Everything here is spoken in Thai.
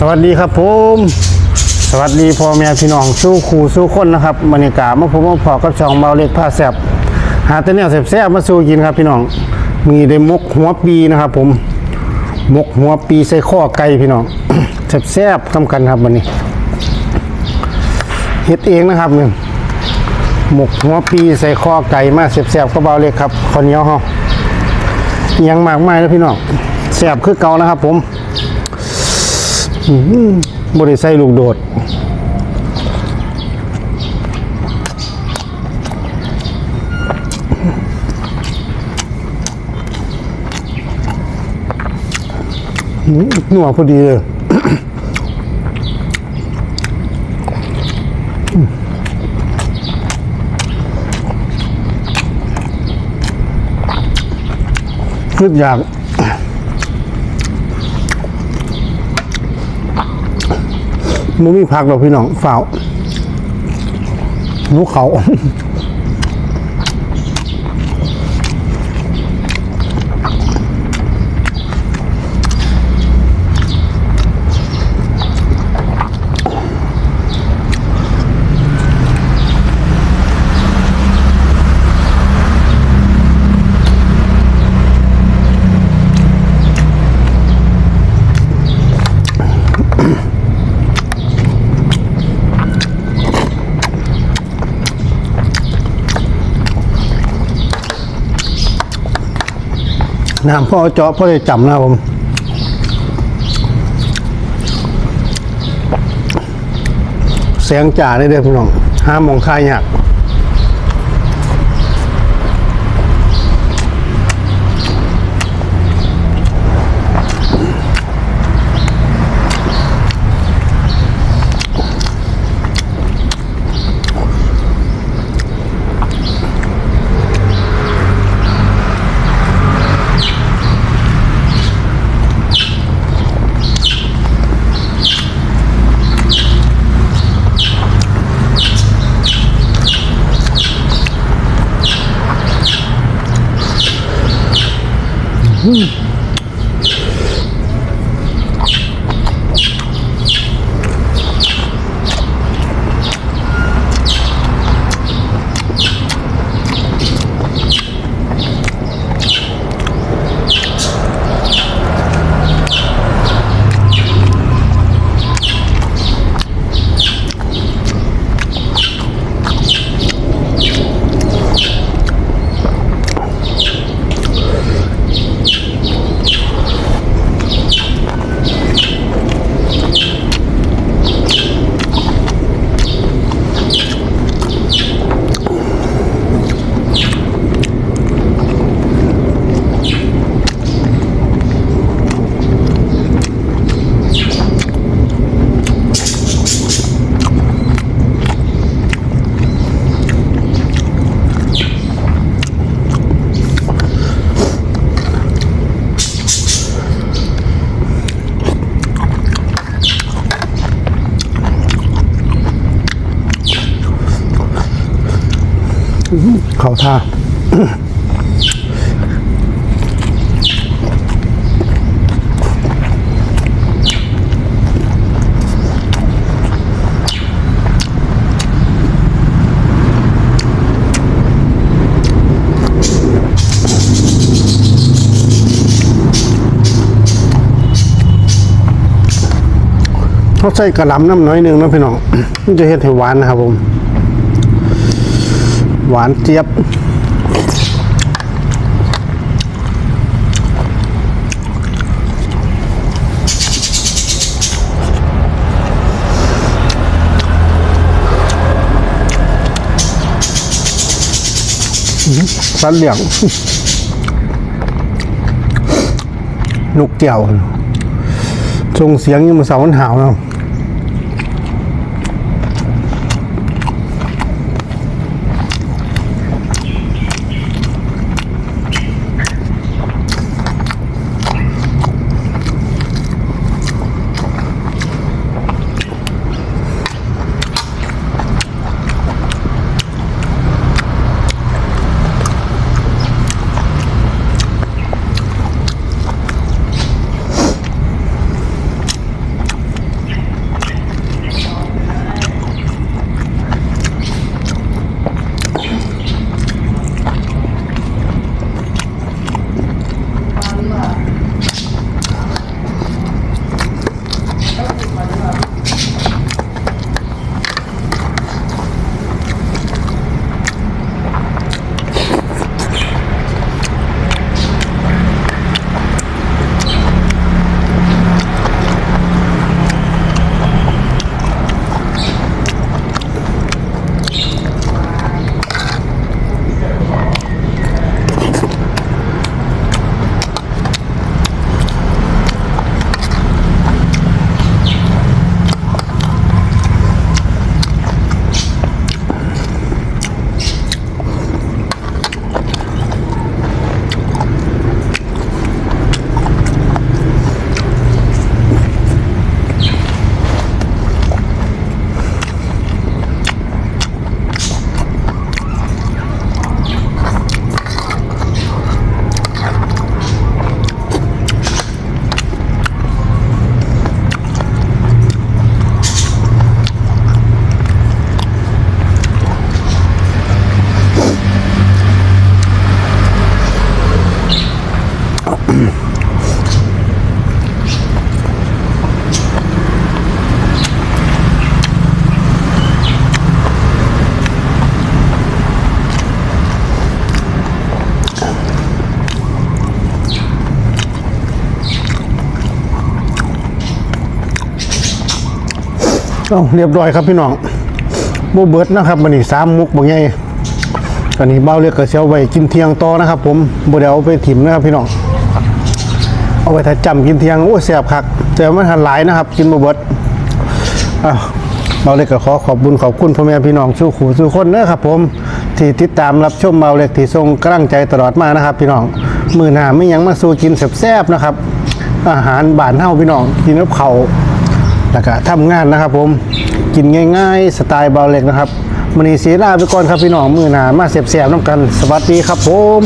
สวัสดีครับผม สวัสดีพ่อแม่พี่น้องสู้ครูสู้คนนะครับบรรยากาศมาผมมาพอกับช่องเบาเล็กผ้าแสบหาแต่แนวแสบๆมาสู้กินครับพี่น้องมีได้มกหัวปีนะครับ ผมมกหัวปีใส่ข้อไก่พี่น้องแซบๆทำกันครับวันนี้เฮ็ดเองนะครับเนี่ยหมกหัวปีใส่ข้อไก่มาแซบๆก็เบาเล็กครับข้าวเยวเฮาอิหยังมากมายแล้วพี่น้องแซ่บคือเก่านะครับ ผม บริใส่ลูกโดดอืมนัวพอดีเลยคืดอยาก มุ้มีผักหรอกพี่น้องฝ่าวหนูเขา น้ำพ่อเจาะพ่อได้จำนะครับผมแสงจ่าได้เด้อพี่น้องห้ามมองค่ายยาก 嗯。 เขาท่าเขาใส่กระลำน้ำน้อยหนึงนะพี่น้องมันจะเฮ็ดให้หวานนะครับผม หวานเจี๊ยบ สันเหลี่ยงนกแก้วทรงเสียงยังมาสาวันหาวเนาะ เอาเรียบร้อยครับพี่น้องโบเบิร์ดนะครับมันนี่สามมุกบางไงอันนี้เบ้าเรียกกระเชียวไว้กินเทียงต่อนะครับ ผมบ่เดี๋ยวเอาไปถิ่มนะครับพี่น้องเอาไว้ถ้าจำกินเทียงโอ้แซ่บคักแต่มันทันหลายนะครับ กินบ่เบิร์ดอ้าวเบาเล็กก็ขอขอบบุญขอบคุณพ่อแม่พี่น้องสู้ขู่สู้คนเด้อครับผมที่ติดตามรับชมเบาเล็กที่ทรงกลังใจตลอดมานะครับ พี่น้องมือหนาไม่ยังมาสู้กินแซ่บๆนะครับ อาหารบานเฮาพี่น้องกินกับเขา แล้วก็ทำงานนะครับผมกินง่ายๆ สไตล์เบาเล็กนะครับมันนี้เสียลาไปก่อนครับพี่น้องมือหนามาเสียบๆน้ำกัน สวัสดีครับผม